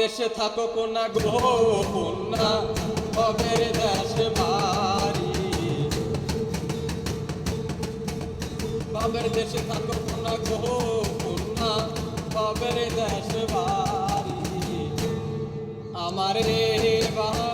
দেশে থাকো কোনা গো, কন্যা, কবের দেশ বাড়ি। বাবের দেশে থাকো কোনা গো, কন্যা, কবের দেশ বাড়ি। আমার রে বাহানাই